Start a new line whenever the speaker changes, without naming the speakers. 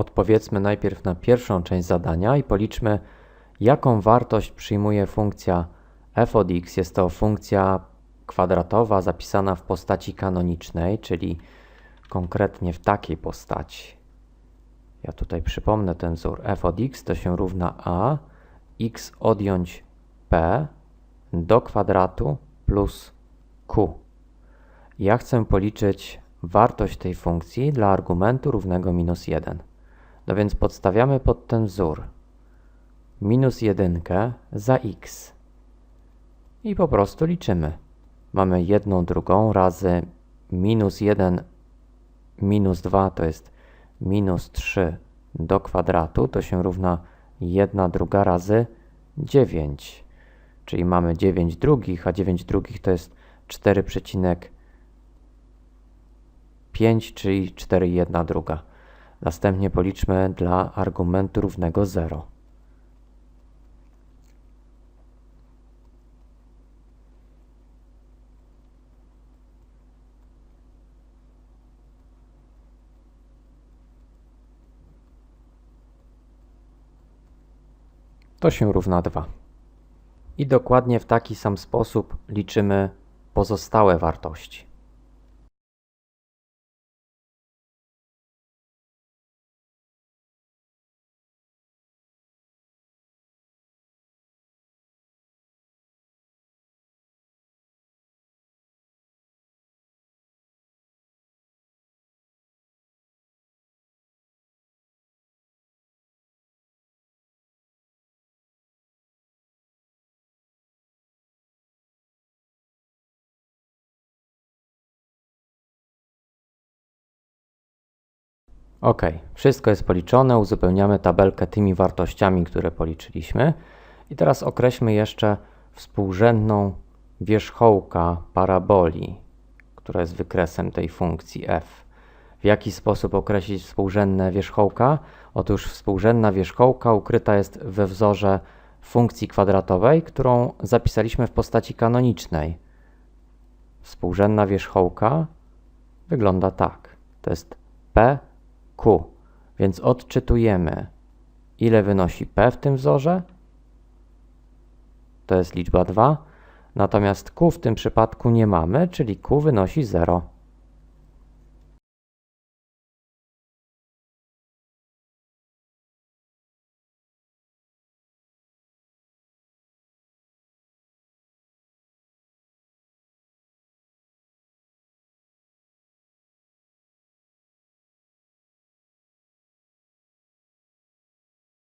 Odpowiedzmy najpierw na pierwszą część zadania i policzmy, jaką wartość przyjmuje funkcja f od x. Jest to funkcja kwadratowa zapisana w postaci kanonicznej, czyli konkretnie w takiej postaci. Ja tutaj przypomnę ten wzór. f od x to się równa a, x odjąć p do kwadratu plus q. Ja chcę policzyć wartość tej funkcji dla argumentu równego minus 1. No więc podstawiamy pod ten wzór minus 1 za x i po prostu liczymy. Mamy jedną drugą razy minus 1 minus 2 to jest minus 3 do kwadratu, to się równa 1 druga razy 9. Czyli mamy 9 drugich, a 9 drugich to jest 4,5, czyli 4 1 druga. Następnie policzmy dla argumentu równego 0. To się równa 2. I dokładnie w taki sam sposób liczymy pozostałe wartości. Ok, wszystko jest policzone, uzupełniamy tabelkę tymi wartościami, które policzyliśmy. I teraz określmy jeszcze współrzędną wierzchołka paraboli, która jest wykresem tej funkcji f. W jaki sposób określić współrzędne wierzchołka? Otóż współrzędna wierzchołka ukryta jest we wzorze funkcji kwadratowej, którą zapisaliśmy w postaci kanonicznej. Współrzędna wierzchołka wygląda tak. To jest p q. Więc odczytujemy, ile wynosi p w tym wzorze. To jest liczba 2. Natomiast q w tym przypadku nie mamy, czyli q wynosi 0.